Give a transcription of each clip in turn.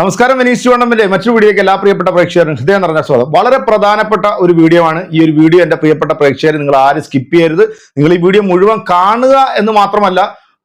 നമസ്കാരം വിനീഷ് ചുവണ്ണമ്മിന്റെ മറ്റൊരു വീഡിയോയ്ക്ക് എല്ലാ പ്രിയപ്പെട്ട പ്രേക്ഷകരും ഹൃദയം നിറഞ്ഞ സ്വാഗതം. വളരെ പ്രധാനപ്പെട്ട ഒരു വീഡിയോ ആണ് ഈ ഒരു വീഡിയോ എന്റെ പ്രിയപ്പെട്ട പ്രേക്ഷകർ. നിങ്ങൾ ആരും സ്കിപ്പ് ചെയ്യരുത്. നിങ്ങൾ ഈ വീഡിയോ മുഴുവൻ കാണുക എന്ന് മാത്രമല്ല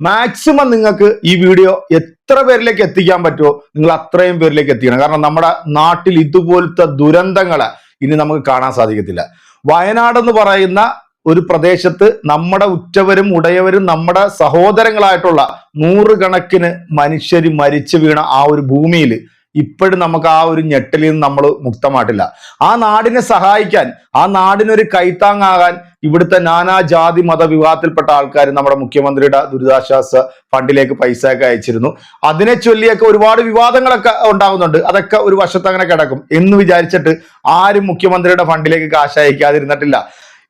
മാക്സിമം നിങ്ങൾക്ക് ഈ വീഡിയോ എത്ര പേരിലേക്ക് എത്തിക്കാൻ പറ്റുമോ നിങ്ങൾ അത്രയും പേരിലേക്ക് എത്തിക്കണം. കാരണം നമ്മുടെ നാട്ടിൽ ഇതുപോലത്തെ ദുരന്തങ്ങളെ ഇനി നമുക്ക് കാണാൻ സാധിക്കത്തില്ല. വയനാട് എന്ന് പറയുന്ന ഒരു പ്രദേശത്ത് നമ്മുടെ ഉറ്റവരും ഉടയവരും നമ്മുടെ സഹോദരങ്ങളായിട്ടുള്ള നൂറുകണക്കിന് മനുഷ്യർ മരിച്ചു വീണ ആ ഒരു ഭൂമിയിൽ ഇപ്പോഴും നമുക്ക് ആ ഒരു ഞെട്ടലിൽ നിന്ന് നമ്മൾ മുക്തമായിട്ടില്ല. ആ നാടിനെ സഹായിക്കാൻ ആ നാടിനൊരു കൈത്താങ്ങാകാൻ ഇവിടുത്തെ നാനാ ജാതി മത വിവാഹത്തിൽപ്പെട്ട ആൾക്കാർ നമ്മുടെ മുഖ്യമന്ത്രിയുടെ ദുരിതാശ്വാസ ഫണ്ടിലേക്ക് പൈസ ഒക്കെ അയച്ചിരുന്നു. അതിനെ ചൊല്ലിയൊക്കെ ഒരുപാട് വിവാദങ്ങളൊക്കെ ഉണ്ടാകുന്നുണ്ട് അതൊക്കെ ഒരു വശത്ത് അങ്ങനെ കിടക്കും. എന്ന് വിചാരിച്ചിട്ട് ആരും മുഖ്യമന്ത്രിയുടെ ഫണ്ടിലേക്ക് കാശ് അയക്കാതിരുന്നിട്ടില്ല.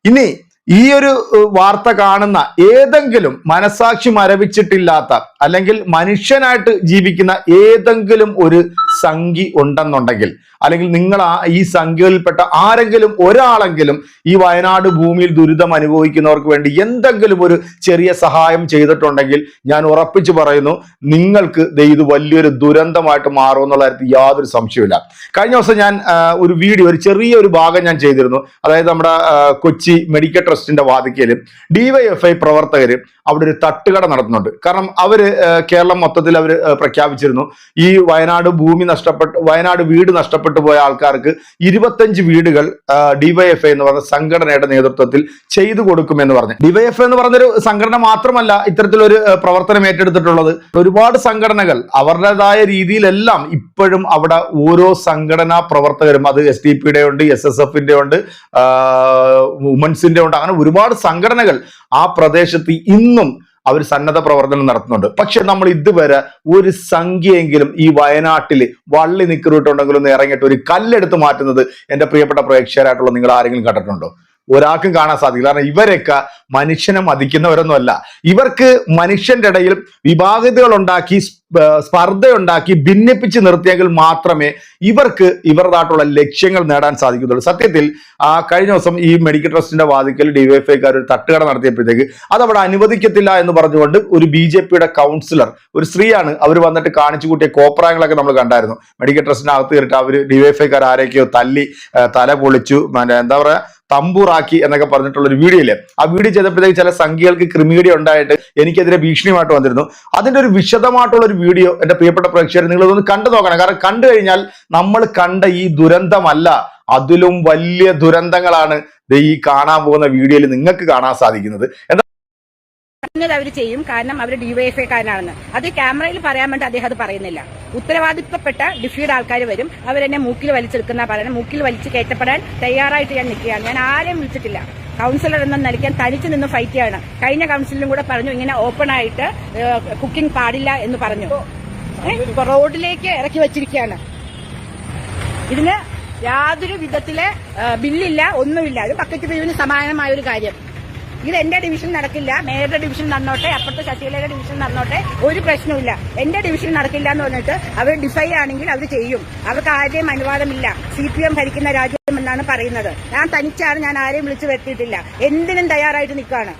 ഇനി ഈ ഒരു വാർത്ത കാണുന്ന ഏതെങ്കിലും മനസാക്ഷി മരവിച്ചിട്ടില്ലാത്ത അല്ലെങ്കിൽ മനുഷ്യനായിട്ട് ജീവിക്കുന്ന ഏതെങ്കിലും ഒരു സംഖി ഉണ്ടെന്നുണ്ടെങ്കിൽ അല്ലെങ്കിൽ നിങ്ങൾ ആ ഈ സംഖ്യകളിൽപ്പെട്ട ആരെങ്കിലും ഒരാളെങ്കിലും ഈ വയനാട് ഭൂമിയിൽ ദുരിതം അനുഭവിക്കുന്നവർക്ക് വേണ്ടി എന്തെങ്കിലും ഒരു ചെറിയ സഹായം ചെയ്തിട്ടുണ്ടെങ്കിൽ ഞാൻ ഉറപ്പിച്ചു പറയുന്നു നിങ്ങൾക്ക് ഇത് വലിയൊരു ദുരന്തമായിട്ട് മാറും എന്നുള്ള കാര്യത്തിൽ യാതൊരു സംശയമില്ല കഴിഞ്ഞ ദിവസം ഞാൻ ഒരു വീഡിയോ ഒരു ചെറിയ ഒരു ഭാഗം ഞാൻ ചെയ്തിരുന്നു. അതായത് നമ്മുടെ കൊച്ചി മെഡിക്കൽ ട്രസ്റ്റിന്റെ വാതിക്കലും ഡിവൈഎഫ്ഐ പ്രവർത്തകർ അവിടെ ഒരു തട്ടുകട നടത്തുന്നുണ്ട്. കാരണം അവർ കേരളം മൊത്തത്തിൽ അവർ പ്രഖ്യാപിച്ചിരുന്നു. ഈ വയനാട് ഭൂമി നഷ്ടപ്പെട്ട് വയനാട് വീട് നഷ്ടപ്പെട്ടു പോയ ആൾക്കാർക്ക് ഇരുപത്തഞ്ച് വീടുകൾ ഡിവൈഎഫ്ഐ എന്ന് പറഞ്ഞ സംഘടനയുടെ നേതൃത്വത്തിൽ ചെയ്തു കൊടുക്കുമെന്ന് പറഞ്ഞു. ഡിവൈഎഫ്ഐ എന്ന് പറഞ്ഞൊരു സംഘടന മാത്രമല്ല ഇത്തരത്തിലൊരു പ്രവർത്തനം ഏറ്റെടുത്തിട്ടുള്ളത്. ഒരുപാട് സംഘടനകൾ അവരുടേതായ രീതിയിലെല്ലാം ഇപ്പോഴും അവിടെ ഓരോ സംഘടനാ പ്രവർത്തകരും അത് എസ് ഡി പിയുടെ ഉണ്ട് എസ് എസ് എഫിന്റെ ഉണ്ട് വുമൻസിന്റെ ഉണ്ട് അങ്ങനെ ഒരുപാട് സംഘടനകൾ ആ പ്രദേശത്ത് ഇന്നും അവർ സന്നദ്ധ പ്രവർത്തനം നടത്തുന്നുണ്ട്. പക്ഷെ നമ്മൾ ഇതുവരെ ഒരു സംഖ്യയെങ്കിലും ഈ വയനാട്ടിൽ വള്ളി നിക്കറിട്ടുണ്ടെങ്കിലും ഇറങ്ങിയിട്ട് ഒരു കല്ലെടുത്ത് മാറ്റുന്നത് എന്റെ പ്രിയപ്പെട്ട പ്രേക്ഷകരായിട്ടുള്ള നിങ്ങൾ ആരെങ്കിലും കണ്ടിട്ടുണ്ടോ? ഒരാൾക്കും കാണാൻ സാധിക്കില്ല. കാരണം ഇവരൊക്കെ മനുഷ്യനെ മതിക്കുന്നവരൊന്നുമല്ല. ഇവർക്ക് മനുഷ്യന്റെ ഇടയിൽ വിഭാഗതകൾ ഉണ്ടാക്കി സ്പ- സ്പർദ്ധയുണ്ടാക്കി ഭിന്നിപ്പിച്ച് നിർത്തിയെങ്കിൽ മാത്രമേ ഇവർക്ക് ഇവരുടേതായിട്ടുള്ള ലക്ഷ്യങ്ങൾ നേടാൻ സാധിക്കത്തുള്ളൂ. സത്യത്തിൽ ആ കഴിഞ്ഞ ദിവസം ഈ മെഡിക്കൽ ട്രസ്റ്റിന്റെ വാതിക്കൽ ഡിവൈഎഫ്ഐക്കാർ ഒരു തട്ടുകട നടത്തിയപ്പോഴത്തേക്ക് അത് അവിടെ അനുവദിക്കത്തില്ല എന്ന് പറഞ്ഞുകൊണ്ട് ഒരു ബി ജെ പിയുടെ കൗൺസിലർ ഒരു സ്ത്രീയാണ് അവർ വന്നിട്ട് കാണിച്ചു കൂട്ടിയ കോപ്രായങ്ങളൊക്കെ നമ്മൾ കണ്ടായിരുന്നു. മെഡിക്കൽ ട്രസ്റ്റിനകത്ത് കയറിയിട്ട് അവർ ഡിവൈഎഫ്ഐക്കാർ ആരെയൊക്കെയോ തല്ലി തല പൊളിച്ചു എന്താ പറയാ തമ്പൂറാക്കി എന്നൊക്കെ പറഞ്ഞിട്ടുള്ള ഒരു വീഡിയോ ഇല്ലേ ആ വീഡിയോ ചെയ്തപ്പോഴത്തേക്ക് ചില സംഖ്യകൾക്ക് ക്രിമീഡി ഉണ്ടായിട്ട് എനിക്കെതിരെ ഭീഷണിയുമായിട്ട് വന്നിരുന്നു. അതിന്റെ ഒരു വിശദമായിട്ടുള്ള ഒരു വീഡിയോ എന്റെ പ്രിയപ്പെട്ട പ്രേക്ഷകർ നിങ്ങൾ ഇതൊന്ന് കണ്ടു നോക്കണം. കാരണം കണ്ടു കഴിഞ്ഞാൽ നമ്മൾ കണ്ട ഈ ദുരന്തമല്ല അതിലും വലിയ ദുരന്തങ്ങളാണ് ഈ കാണാൻ പോകുന്ന വീഡിയോയിൽ നിങ്ങൾക്ക് കാണാൻ സാധിക്കുന്നത്. എന്താ പറഞ്ഞത് അവർ ചെയ്യും. കാരണം അവർ ഡിവൈഎഫ്ഐക്കാരനാണെന്ന് അത് ക്യാമറയിൽ പറയാൻ വേണ്ടി അദ്ദേഹം അത് പറയുന്നില്ല. ഉത്തരവാദിത്തപ്പെട്ട ഡിഫിയുടെ ആൾക്കാർ വരും. അവരെന്നെ മൂക്കിൽ വലിച്ചെടുക്കുന്ന പറയുന്നത് മൂക്കിൽ വലിച്ച് കയറ്റപ്പെടാൻ തയ്യാറായിട്ട് ഞാൻ നിൽക്കുകയാണ്. ഞാൻ ആരെയും വിളിച്ചിട്ടില്ല. കൗൺസിലർ എന്ന നിലയ്ക്കാൻ തനിച്ച് നിന്ന് ഫൈറ്റ് ചെയ്യാണ്. കഴിഞ്ഞ കൗൺസിലും കൂടെ പറഞ്ഞു ഇങ്ങനെ ഓപ്പൺ ആയിട്ട് കുക്കിംഗ് പാടില്ല എന്ന് പറഞ്ഞു. റോഡിലേക്ക് ഇറക്കി വെച്ചിരിക്കുകയാണ്. ഇതിന് യാതൊരു വിധത്തിലെ ബില്ലില്ല ഒന്നുമില്ല. ഒരു ബക്കറ്റ് പിരിവിന് സമാനമായ ഒരു കാര്യം. ഇത് എന്റെ ഡിവിഷൻ നടക്കില്ല. മേയറുടെ ഡിവിഷൻ നടന്നോട്ടെ അപ്പുറത്തെ ശശികലയുടെ ഡിവിഷൻ നടന്നോട്ടെ ഒരു പ്രശ്നവുമില്ല. എന്റെ ഡിവിഷൻ നടക്കില്ല എന്ന് പറഞ്ഞിട്ട് അവർ ഡിഫൈ ആണെങ്കിൽ അവർ ചെയ്യും. അവർക്ക് ആരുടെയും അനുവാദമില്ല. സി പി എം ഭരിക്കുന്ന രാജ്യം എന്നാണ് പറയുന്നത്. ഞാൻ തനിച്ചാണ് ഞാൻ ആരെയും വിളിച്ചു വരുത്തിയിട്ടില്ല. എന്തിനും തയ്യാറായിട്ട് നിൽക്കുകയാണ്.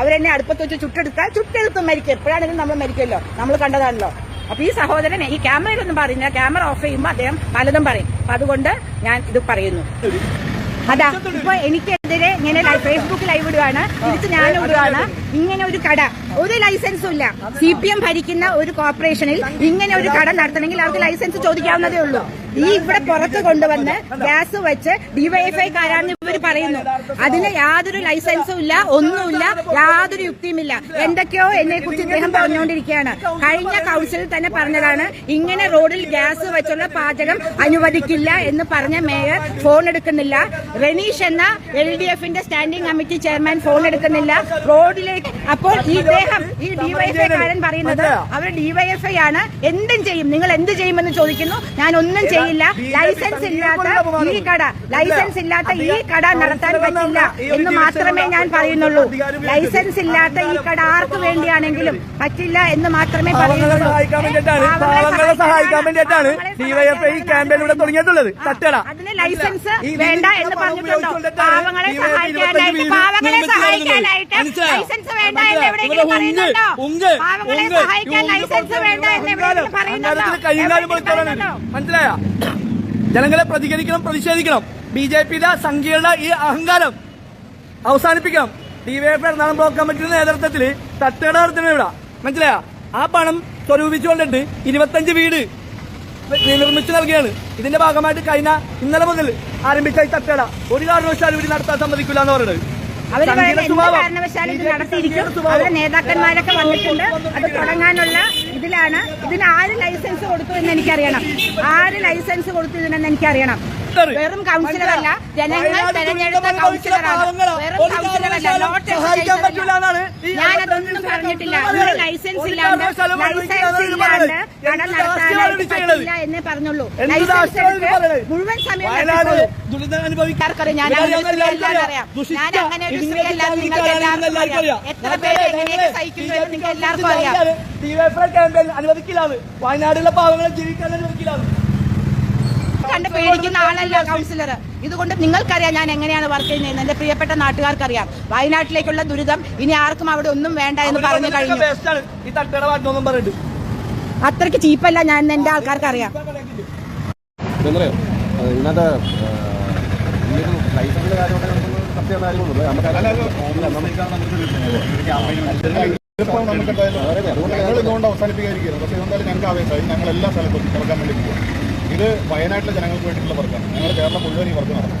അവരെന്നെ അടുപ്പത്ത് വെച്ച് ചുട്ടെടുത്താൽ ചുട്ടെടുത്ത് മരിക്കും. എപ്പോഴാണെങ്കിലും നമ്മൾ മരിക്കുമല്ലോ. നമ്മൾ കണ്ടതാണല്ലോ. അപ്പൊ ഈ സഹോദരൻ ഈ ക്യാമറയിലൊന്നും പറയുന്നില്ല. ക്യാമറ ഓഫ് ചെയ്യുമ്പോൾ അദ്ദേഹം പലതും പറയും. അപ്പൊ അതുകൊണ്ട് ഞാൻ ഇത് പറയുന്നു. അതാ ഇപ്പൊ എനിക്കെതിരെ ഇങ്ങനെ ഫേസ്ബുക്ക് ലൈവ് ഇടുകയാണ് തിരിച്ച് ഞാൻ ഇടുകയാണ് ഇങ്ങനെ ഒരു കട. ഒരു ലൈസൻസും ഇല്ല. സി പി എം ഭരിക്കുന്ന ഒരു കോർപ്പറേഷനിൽ ഇങ്ങനെ ഒരു കട നടത്തണമെങ്കിൽ അവർക്ക് ലൈസൻസ് ചോദിക്കാവുന്നതേ ഉള്ളൂ. ഈ ഇവിടെ പുറത്ത് കൊണ്ടുവന്ന് ഗ്യാസ് വെച്ച് ഡിവൈഎഫ്ഐ കാരാന്ന് ഇവർ പറയുന്നു. അതിന് യാതൊരു ലൈസൻസും ഇല്ല ഒന്നുമില്ല യാതൊരു യുക്തിയുമില്ല. എന്തൊക്കെയോ എന്നെ കുറിച്ച് ഇദ്ദേഹം പറഞ്ഞുകൊണ്ടിരിക്കുകയാണ്. കഴിഞ്ഞ കൗൺസിലിൽ തന്നെ പറഞ്ഞതാണ് ഇങ്ങനെ റോഡിൽ ഗ്യാസ് വെച്ചുള്ള പാചകം അനുവദിക്കില്ല എന്ന് പറഞ്ഞ മേയർ ഫോൺ എടുക്കുന്നില്ല. റനീഷ് എന്ന എൽ ഡി എഫിന്റെ സ്റ്റാൻഡിംഗ് കമ്മിറ്റി ചെയർമാൻ ഫോൺ എടുക്കുന്നില്ല. റോഡിലേക്ക് അപ്പോൾ ഈ ഇദ്ദേഹം ഈ ഡിവൈഎഫ്ഐ കാരൻ പറയുന്നത് അവർ ഡിവൈഎഫ്ഐ ആണ്. എന്തും ചെയ്യും. നിങ്ങൾ എന്ത് ചെയ്യുമെന്ന് ചോദിക്കുന്നു. ഞാൻ ഒന്നും ചെയ്യില്ല. ലൈസൻസ് ഇല്ലാത്ത ഈ കട ലൈസൻസ് ഇല്ലാത്ത ഈ കട നടത്താൻ പറ്റില്ല എന്ന് മാത്രമേ ഞാൻ പറയുന്നുള്ളൂ. ലൈസൻസ് ഇല്ലാത്ത ഈ കട ആർക്ക് വേണ്ടിയാണെങ്കിലും പറ്റില്ല എന്ന് മാത്രമേ പറയുന്നുള്ളൂ. പാവങ്ങളെ സഹായിക്കാൻ വേണ്ടിയിട്ടാണ് ഡിവൈഎഫ്ഐ ക്യാമ്പയിൻ ഇവിടെ തുടങ്ങിയിട്ടുള്ളത്. തട്ടട അതിന് ലൈസൻസ് വേണ്ട എന്ന് പറഞ്ഞിട്ടുണ്ടോ? പാവങ്ങളെ സഹായിക്കാനായിട്ട് പാവങ്ങളെ സഹായിക്കാനായിട്ട് ലൈസൻസ് വേണ്ട വേണ്ട എന്ന് എവിടെയെങ്കിലും ഇവരെ ഉങ്ക്, പറയുന്നുണ്ടോ? ഉങ്ക്, പാവങ്ങളെ സഹായിക്കാൻ ലൈസൻസ് വേണ്ട എന്ന് എവിടെയെങ്കിലും പറയുന്നുണ്ടോ? മനസ്സിലായ? ജനങ്ങളെ പ്രതികരിക്കണം പ്രതിഷേധിക്കണം. ബി ജെ പിയുടെ സംഖ്യയുടെ ഈ അഹങ്കാരം അവസാനിപ്പിക്കണം. ഡിവൈഎഫ് എറണാകുളം ബ്ലോക്ക് കമ്മിറ്റിയുടെ നേതൃത്വത്തിൽ തട്ടുകട നടത്തുന്നത് ഇവിടെ. മനസ്സിലായ? ആ പണം സ്വരൂപിച്ചുകൊണ്ടിട്ട് ഇരുപത്തഞ്ച് വീട് നിർമ്മിച്ചു നൽകുകയാണ്. ഇതിന്റെ ഭാഗമായിട്ട് കഴിഞ്ഞ ഇന്നലെ മുതൽ ആരംഭിച്ച ഈ തട്ടുകട. ഒരു കാരണവശാലും ഇവിടെ നടത്താൻ സമ്മതിക്കില്ല എന്ന് പറയുന്നത് അവർ. കാരണവശാലും ഇത് നടത്തിയിരിക്കും. അവരുടെ നേതാക്കന്മാരൊക്കെ വന്നിട്ടുണ്ട്. അത് തുടങ്ങാനുള്ള ഇതിലാണ്. ഇതിന് ആര് ലൈസൻസ് കൊടുത്തു എന്ന് എനിക്കറിയണം. ആര് ലൈസൻസ് കൊടുത്തു ഇതിനെന്ന് എനിക്കറിയണം. വെറും കൗൺസിലറല്ല. ജനങ്ങൾ തെരഞ്ഞെടുത്ത കൗൺസിലറാണ്. വെറും കൗൺസിലറല്ല. നോട്ട് ഞാനതൊന്നും പറഞ്ഞിട്ടില്ല. ഒരു ലൈസൻസ് ഇല്ലാണ്ട് ലൈസൻസ് ഇല്ലാണ്ട് കട നടത്താനായിട്ട് പറ്റില്ല എന്നേ പറഞ്ഞുള്ളൂ. എന്ത് ലൈസൻസ് എടുത്ത് മുഴുവൻ സമയം ഞാൻ അറിയാം. ഞാൻ അങ്ങനെ ഒരു സ്ത്രീയല്ല നിങ്ങൾക്ക് എല്ലാവർക്കും അറിയാം. എത്ര പേര് എങ്ങനെയൊക്കെ സഹിക്കുന്നു നിങ്ങൾക്ക് എല്ലാവർക്കും അറിയാം. ക്യാമ്പയിൻ അനുവദിക്കില്ലാന്ന് വയനാട്ടിലെ പാവങ്ങളെ ജീവിക്കാൻ അനുവദിക്കില്ലാന്ന് കണ്ട് പേടിക്കുന്ന ആളല്ല കൗൺസിലർ ഇതുകൊണ്ട് നിങ്ങൾക്കറിയാം ഞാൻ എങ്ങനെയാണ് വർക്ക് ചെയ്യുന്നത് എന്റെ പ്രിയപ്പെട്ട നാട്ടുകാർക്കറിയാം. വയനാട്ടിലേക്കുള്ള ദുരിതം ഇനി ആർക്കും അവിടെ ഒന്നും വേണ്ട എന്ന് പറഞ്ഞു കഴിഞ്ഞു. അത്രയ്ക്ക് അത്രയ്ക്ക് ചീപ്പല്ല ഞാൻ എന്ന് എന്റെ ആൾക്കാർക്ക് അറിയാം? ഇതെന്നറിയോ അത് ഇതിനകത്ത് ഇതൊരു ലൈസൻസിന്റെ കാര്യമൊക്കെ നമുക്ക് സത്യം കാര്യമൊന്നുമില്ല നമുക്ക് ഇതിപ്പോൾ നമുക്ക് എന്തായാലും ഞങ്ങൾ ഇതുകൊണ്ട് അവസാനിപ്പിക്കാതിരിക്കുകയാണ്. പക്ഷേ ഇതെന്തായാലും ഞങ്ങൾക്ക് ആവേശമായി. ഞങ്ങൾ എല്ലാ സ്ഥലത്തും കിടക്കാൻ വേണ്ടി പോകും ഇത് വയനാട്ടിലെ ജനങ്ങൾക്ക് വേണ്ടിയിട്ടുള്ള വർക്കാണ് ഞങ്ങൾ കേരളം മുഴുവൻ ഈ വർക്ക് നടത്തും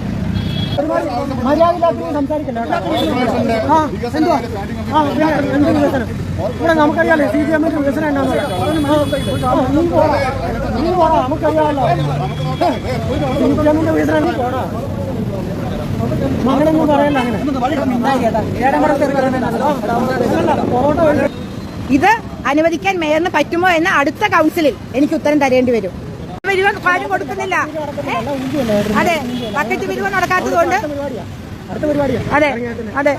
ഇവിടെ നമുക്കറിയാലോ സി പി എമ്മിന്റെ വികസനം എന്താണെന്ന് നീ പോടാ നമുക്കറിയാമല്ലോ സി പി എമ്മിന്റെ വികസനം നീ പോടാ മകളൊന്നും പറയല്ല അങ്ങനെ ഇത് അനുവദിക്കാൻ മേയറിന് പറ്റുമോ എന്ന് അടുത്ത കൗൺസിലിൽ എനിക്ക് ഉത്തരം തരേണ്ടി വരും വിരുവ ആരും കൊടുക്കുന്നില്ല. അതെ ബക്കറ്റ് വിരുവ നടക്കാത്തത് കൊണ്ട്. അതെ അതെ.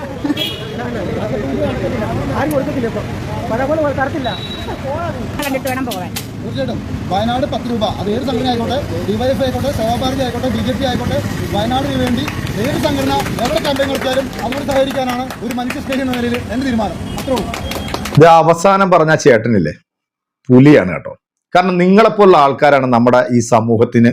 കണ്ടിട്ട് വേണം പോകാൻ. തീർച്ചയായിട്ടും. വയനാട് പത്ത് രൂപ. അത് ഏത് സംഘടന ആയിക്കോട്ടെ? ഡിവൈഎഫ് ആയിക്കോട്ടെ സേവാഭാരതി ആയിക്കോട്ടെ ബി ജെ പി ആയിക്കോട്ടെ വയനാടിന് വേണ്ടി ഏത് സംഘടന എവിടെ ക്യാമ്പയിൻ കൊടുത്താലും അവരോട് സഹകരിക്കാനാണ് ഒരു മനുഷ്യ സ്നേഹി എന്ന നിലയിൽ എന്റെ തീരുമാനം. അത്രേ ഉള്ളൂ. ഇത് അവസാനം പറഞ്ഞ ചേട്ടനില്ലേ? പുലിയാണ് കേട്ടോ. കാരണം നിങ്ങളെപ്പോലുള്ള ആൾക്കാരാണ് നമ്മുടെ ഈ സമൂഹത്തിന്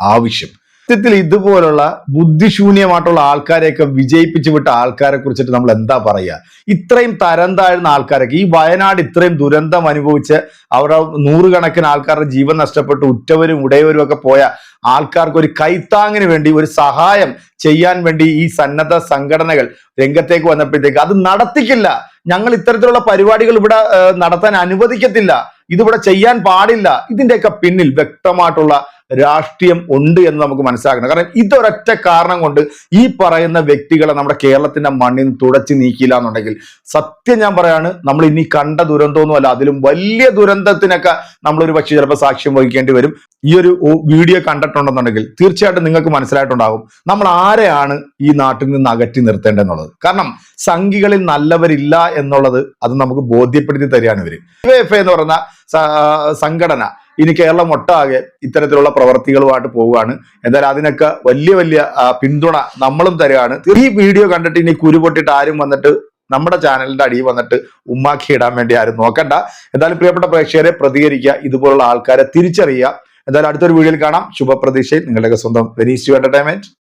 ആവശ്യം. സത്യത്തിൽ ഇതുപോലുള്ള ബുദ്ധിശൂന്യമായിട്ടുള്ള ആൾക്കാരെയൊക്കെ വിജയിപ്പിച്ചു വിട്ട ആൾക്കാരെ കുറിച്ചിട്ട് നമ്മൾ എന്താ പറയുക? ഇത്രയും തരം താഴ്ന്ന ആൾക്കാരൊക്കെ ഈ വയനാട് ഇത്രയും ദുരന്തം അനുഭവിച്ച് അവരുടെ നൂറുകണക്കിന് ആൾക്കാരുടെ ജീവൻ നഷ്ടപ്പെട്ട് ഉറ്റവരും ഉടയവരും ഒക്കെ പോയ ആൾക്കാർക്ക് ഒരു കൈത്താങ്ങിന് വേണ്ടി ഒരു സഹായം ചെയ്യാൻ വേണ്ടി ഈ സന്നദ്ധ സംഘടനകൾ രംഗത്തേക്ക് വന്നപ്പോഴത്തേക്ക് അത് നടത്തിക്കില്ല. ഞങ്ങൾ ഇത്തരത്തിലുള്ള പരിപാടികൾ ഇവിടെ നടത്താൻ അനുവദിക്കത്തില്ല. ഇതിവിടെ ചെയ്യാൻ പാടില്ല. ഇതിന്റെയൊക്കെ പിന്നിൽ വ്യക്തമായിട്ടുള്ള രാഷ്ട്രീയം ഉണ്ട് എന്ന് നമുക്ക് മനസ്സിലാക്കണം. കാരണം ഇതൊരൊറ്റ കാരണം കൊണ്ട് ഈ പറയുന്ന വ്യക്തികളെ നമ്മുടെ കേരളത്തിന്റെ മണ്ണിൽ നിന്ന് തുടച്ചു നീക്കിയില്ല എന്നുണ്ടെങ്കിൽ സത്യം ഞാൻ പറയാണ് നമ്മൾ ഇനി കണ്ട ദുരന്തമൊന്നുമല്ല. അതിലും വലിയ ദുരന്തത്തിനൊക്കെ നമ്മൾ ഒരു പക്ഷേ ചിലപ്പോൾ സാക്ഷ്യം വഹിക്കേണ്ടി വരും. ഈ ഒരു വീഡിയോ കണ്ടിട്ടുണ്ടെന്നുണ്ടെങ്കിൽ തീർച്ചയായിട്ടും നിങ്ങൾക്ക് മനസ്സിലായിട്ടുണ്ടാകും നമ്മൾ ആരെയാണ് ഈ നാട്ടിൽ നിന്ന് അകറ്റി നിർത്തേണ്ടതെന്നുള്ളത്. കാരണം സംഘികളിൽ നല്ലവരില്ല എന്നുള്ളത് അത് നമുക്ക് ബോധ്യപ്പെടുത്തി തരികയാണ് ഇവർ. എന്ന് സ- സംഘടന. ഇനി കേരളം ഒട്ടാകെ ഇത്തരത്തിലുള്ള പ്രവർത്തികളുമായിട്ട് പോവുകയാണ്. എന്തായാലും അതിനൊക്കെ വലിയ വലിയ പിന്തുണ നമ്മളും തരികയാണ്. ഈ വീഡിയോ കണ്ടിട്ട് ഇനി കുരുപൊട്ടിട്ട് ആരും വന്നിട്ട് നമ്മുടെ ചാനലിന്റെ അടിയിൽ വന്നിട്ട് ഉമ്മാക്കി ഇടാൻ വേണ്ടി ആരും നോക്കണ്ട. എന്തായാലും പ്രിയപ്പെട്ട പ്രേക്ഷകരെ പ്രതികരിക്കുക ഇതുപോലുള്ള ആൾക്കാരെ തിരിച്ചറിയുക. എന്തായാലും അടുത്തൊരു വീഡിയോയിൽ കാണാം. ശുഭപ്രതീക്ഷയിൽ നിങ്ങളുടെയൊക്കെ സ്വന്തം വെനീസ് എന്റർടൈൻമെന്റ്